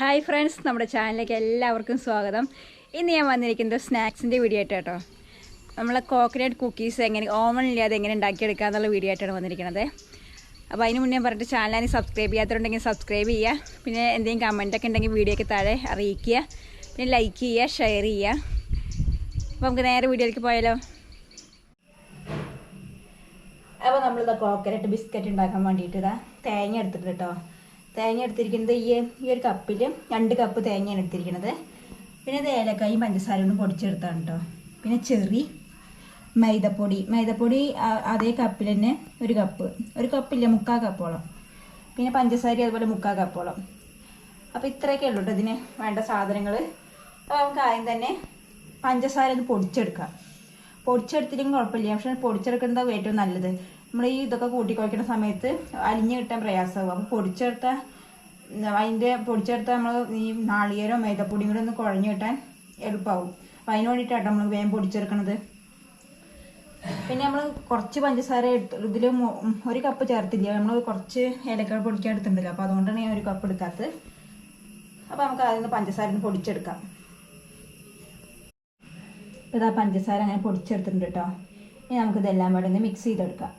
Hi friends നമ്മുടെ ചാനലിലേക്ക് എല്ലാവർക്കും സ്വാഗതം. ഇന്ന് ഞാൻ വന്നിരിക്കുന്നത് സ്നാക്സിന്റെ വീഡിയോ ആയിട്ട് കേട്ടോ. നമ്മളെ കോക്കനട്ട് കുക്കീസ് എങ്ങനെ ഓവൺ ഇല്ലാതെ എങ്ങനെ ഉണ്ടാക്കിയെടുക്കുക എന്നുള്ള വീഡിയോ ആയിട്ടാണ് വന്നിരിക്കുന്നത്. അപ്പോൾ അതിന് മുന്നേ പറഞ്ഞിട്ട് ചാനലിന് സബ്സ്ക്രൈബ് ചെയ്യാത്തതുണ്ടെങ്കിൽ സബ്സ്ക്രൈബ് ചെയ്യുക. പിന്നെ എന്തെങ്കിലും കമന്റൊക്കെ ഉണ്ടെങ്കിൽ വീഡിയോയ്ക്ക് താഴെ അറിയിക്കുക. പിന്നെ ലൈക്ക് ചെയ്യുക ഷെയർ ചെയ്യുക. അപ്പോൾ നമുക്ക് നേരെ വീഡിയോയിലേക്ക് പോയാലോ? അപ്പോൾ നമ്മളിത് കോക്കനട്ട് ബിസ്ക്കറ്റ് ഉണ്ടാക്കാൻ വേണ്ടിയിട്ട് ഇതാ തേങ്ങ എടുത്തിട്ട് കേട്ടോ. തേങ്ങ എടുത്തിരിക്കുന്നത് ഈ ഈ ഒരു കപ്പിൽ രണ്ട് കപ്പ് തേങ്ങയാണ് എടുത്തിരിക്കുന്നത്. പിന്നെ ഇത് ഏലക്കായും പഞ്ചസാരയും പൊടിച്ചെടുത്താണ് കേട്ടോ പിന്നെ ചെറി മൈദപ്പൊടി. മൈദപ്പൊടി അതേ കപ്പിൽ തന്നെ ഒരു കപ്പ് ഒരു കപ്പില്ല മുക്കാൽ കപ്പോളം പിന്നെ പഞ്ചസാര അതുപോലെ മുക്കാൽ കപ്പോളം അപ്പോൾ ഇത്രയൊക്കെ ഉള്ളൂ കേട്ടോ ഇതിന് വേണ്ട സാധനങ്ങൾ അപ്പോൾ നമുക്ക് ആദ്യം തന്നെ പഞ്ചസാര ഒന്ന് പൊടിച്ചെടുക്കാം. പൊടിച്ചെടുത്തില്ലെങ്കിൽ കുഴപ്പമില്ല. പക്ഷെ പൊടിച്ചെടുക്കുന്നതാണ് ഏറ്റവും നല്ലത്. നമ്മൾ ഈ ഇതൊക്കെ കൂട്ടി കുഴക്കുന്ന സമയത്ത് അലിഞ്ഞു കിട്ടാൻ പ്രയാസമാകും അപ്പോൾ പൊടിച്ചെടുത്ത അതിന്റെ പൊടിച്ചെടുത്ത നമ്മൾ ഈ നാളികേരോ മൈദപ്പൊടിയും കൂടെ ഒന്ന് കുഴഞ്ഞു കിട്ടാൻ എളുപ്പമാവും അപ്പോൾ അതിന് വേണ്ടിയിട്ടാണ് നമ്മൾ വേഗം പൊടിച്ചെടുക്കണത്. പിന്നെ നമ്മൾ കുറച്ച് പഞ്ചസാര എടുത്ത് ഇതിൽ ഒരു കപ്പ് ചേർത്തില്ല നമ്മൾ കുറച്ച് ഏലക്കായ പൊടിക്കാൻ എടുത്തിട്ടുണ്ടല്ലോ അപ്പോൾ അതുകൊണ്ടാണ് ഞാൻ ഒരു കപ്പ് എടുക്കാത്തത്. അപ്പോൾ നമുക്ക് അതിൽ നിന്ന് പഞ്ചസാര പൊടിച്ചെടുക്കാം. ഇതാ പഞ്ചസാര അങ്ങനെ പൊടിച്ചെടുത്തിട്ടുണ്ട് കേട്ടോ. ഇനി നമുക്കിതെല്ലാം കൂടെ ഒന്ന് മിക്സ് ചെയ്തെടുക്കാം.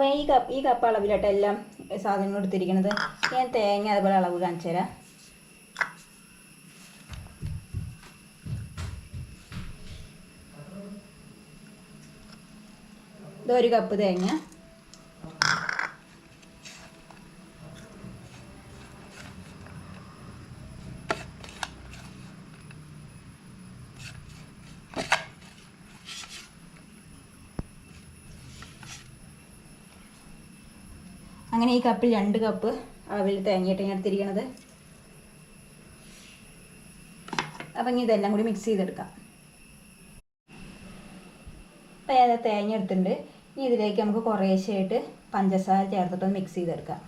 അപ്പോൾ ഈ കപ്പ് ഈ കപ്പ് അളവിലട്ട എല്ലാം സാധനങ്ങൾ എടുത്തിരിക്കുന്നത്. ഞാൻ തേങ്ങ അതുപോലെ അളവ് കാണിച്ചു തരാം. ഇത് ഒരു കപ്പ് തേങ്ങ. അങ്ങനെ ഈ കപ്പിൽ രണ്ട് കപ്പ് അവിൽ തേങ്ങയിട്ട് ഞാൻ എടുത്തിരിക്കണത് അപ്പം ഇനി ഇതെല്ലാം കൂടി മിക്സ് ചെയ്തെടുക്കാം. അപ്പം ഞാൻ തേങ്ങ എടുത്തിട്ടുണ്ട്. ഇനി ഇതിലേക്ക് നമുക്ക് കുറേശ്ശെയായിട്ട് പഞ്ചസാര ചേർത്തിട്ടൊന്ന് മിക്സ് ചെയ്തെടുക്കാം.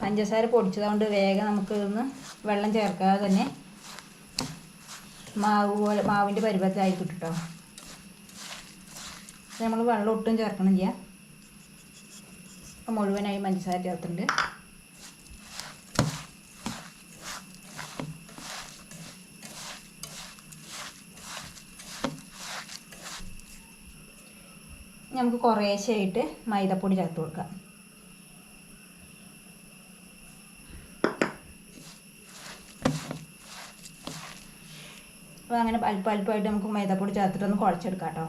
പഞ്ചസാര പൊടിച്ചതുകൊണ്ട് വേഗം നമുക്ക് ഇതൊന്ന് വെള്ളം ചേർക്കാതെ തന്നെ മാവ് പോലെ മാവിന്റെ പരുവത്തിലായി കിട്ടുട്ടോ നമ്മൾ വെള്ളം ഒട്ടും ചേർക്കണില്ല അപ്പം മുഴുവനായി പഞ്ചസാര ചേർത്തിട്ടുണ്ട്. നമുക്ക് കുറേശ്ശെയായിട്ട് മൈദപ്പൊടി ചേർത്ത് കൊടുക്കാം. അപ്പോൾ അങ്ങനെ അല്പം അല്പമായിട്ട് നമുക്ക് മൈദപ്പൊടി ചേർത്തിട്ടൊന്ന് കുഴച്ചെടുക്കാം കേട്ടോ.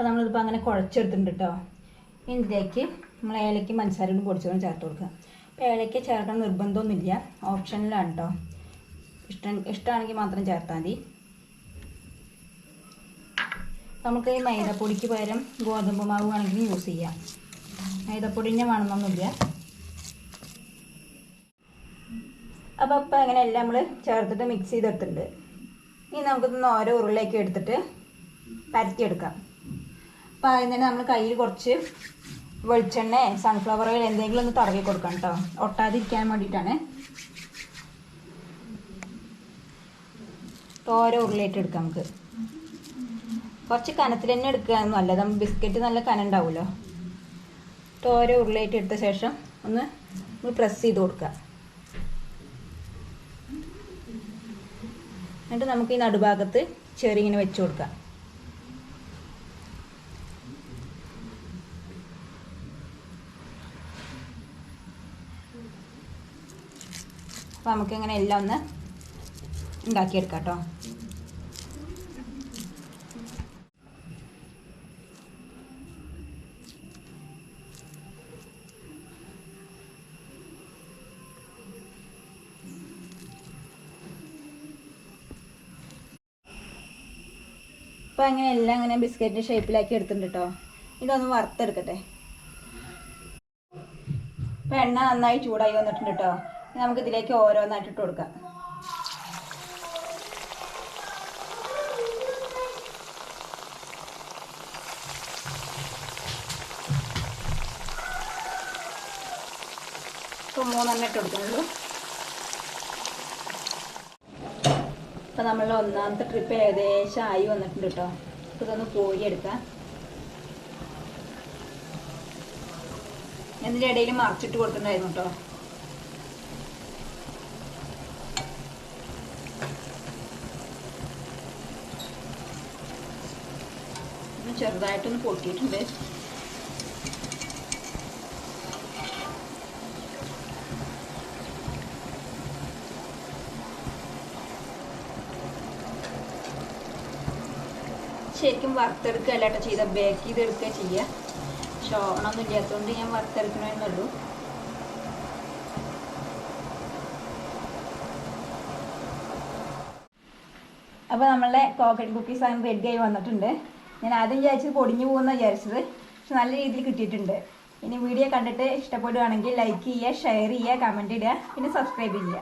അപ്പോൾ നമ്മളിതിപ്പോൾ അങ്ങനെ കുഴച്ചെടുത്തിട്ടുണ്ട് കേട്ടോ ഇതിലേക്ക് നമ്മൾ ഏലയ്ക്കും പഞ്ചസാരയും പൊടിച്ചതും ചേർത്ത് കൊടുക്കുക. അപ്പോൾ ഏലയ്ക്ക് ചേർക്കാൻ നിർബന്ധമൊന്നുമില്ല. ഓപ്ഷനിലാണ് കേട്ടോ ഇഷ്ടം ഇഷ്ടമാണെങ്കിൽ മാത്രം ചേർത്താൽ മതി. നമുക്ക് ഈ മൈദപ്പൊടിക്ക് പകരം ഗോതമ്പ് മാവ് വേണമെങ്കിൽ യൂസ് ചെയ്യാം. മൈദപ്പൊടി തന്നെ വേണമെന്നൊന്നുമില്ല. അപ്പോൾ അപ്പം അങ്ങനെ എല്ലാം നമ്മൾ ചേർത്തിട്ട് മിക്സ് ചെയ്തെടുത്തിട്ടുണ്ട്. ഇനി നമുക്കിതൊന്ന് ഓരോ ഉരുളിലേക്ക് എടുത്തിട്ട് പരത്തിയെടുക്കാം. അപ്പോൾ ആദ്യം തന്നെ നമ്മൾ കയ്യിൽ കുറച്ച് വെളിച്ചെണ്ണ സൺഫ്ലവർ ഓയിൽ എന്തെങ്കിലും ഒന്ന് തടവി കൊടുക്കാം കേട്ടോ ഒട്ടാതിരിക്കാൻ വേണ്ടിയിട്ടാണ്. ഓരോ ഉരുളിയായിട്ട് എടുക്കാം നമുക്ക്. കുറച്ച് കനത്തിൽ തന്നെ എടുക്കുക നല്ലത്. നമ്മൾ ബിസ്ക്കറ്റ് നല്ല കനം ഉണ്ടാവുമല്ലോ. ഓരോ ഉരുളിയായിട്ട് എടുത്ത ശേഷം ഒന്ന് നമ്മൾ പ്രസ് ചെയ്ത് കൊടുക്കുക. എന്നിട്ട് നമുക്ക് ഈ നടുഭാഗത്ത് ചെറിയിങ്ങനെ വെച്ച് കൊടുക്കാം അപ്പോൾ നമുക്കിങ്ങനെ എല്ലാം ഒന്ന് ഉണ്ടാക്കിയെടുക്കാം കേട്ടോ അപ്പോൾ അങ്ങനെ എല്ലാം അങ്ങനെ ബിസ്ക്കറ്റിന്റെ ഷേപ്പിലാക്കി എടുത്തിട്ടുണ്ട്? കേട്ടോ ഇതൊന്ന് വറുത്തെടുക്കട്ടെ. അപ്പോൾ എണ്ണ നന്നായി ചൂടായി വന്നിട്ടുണ്ട്? കേട്ടോ നമുക്ക് ഇതിലേക്ക് ഓരോന്നായിട്ട് ഇട്ട് കൊടുക്കാം. ഇപ്പോൾ മൂന്നെണ്ണം ഇട്ട് കൊടുക്കുന്നുള്ളൂ. അപ്പോൾ നമ്മൾ ഒന്നാമത്തെ ട്രിപ്പ് ഏകദേശം ആയി വന്നിട്ടുണ്ട് കേട്ടോ. ഇതൊന്ന് കോരിയെടുക്കാം എടുക്കാം. ഇടയിൽ മറിച്ചിട്ട് കൊടുത്തിട്ടുണ്ടായിരുന്നു കേട്ടോ. ഒന്ന് ചെറുതായിട്ടൊന്ന് പൊട്ടിയിട്ടുണ്ട്. ശരിക്കും വറുത്തെടുക്കുകയല്ല കേട്ടോ ചെയ്ത ബേക്ക് ചെയ്തെടുക്കുക ചെയ്യുക. ക്ഷോണമൊന്നും ഇല്ലാത്തതുകൊണ്ട് ഞാൻ വറുത്തെടുക്കണമെന്നുള്ളൂ അപ്പോൾ നമ്മളെ കോക്കറ്റ് കുക്കീസ് അങ്ങനെ റെഡി ആയി വന്നിട്ടുണ്ട്. ഞാൻ ആദ്യം വിചാരിച്ചത് പൊടിഞ്ഞു പോകുന്ന വിചാരിച്ചത്. പക്ഷെ നല്ല രീതിയിൽ കിട്ടിയിട്ടുണ്ട്. ഇനി വീഡിയോ കണ്ടിട്ട് ഇഷ്ടപ്പെടുകയാണെങ്കിൽ ലൈക്ക് ചെയ്യുക ഷെയർ ചെയ്യുക കമന്റ് ഇടുക പിന്നെ സബ്സ്ക്രൈബ് ചെയ്യുക.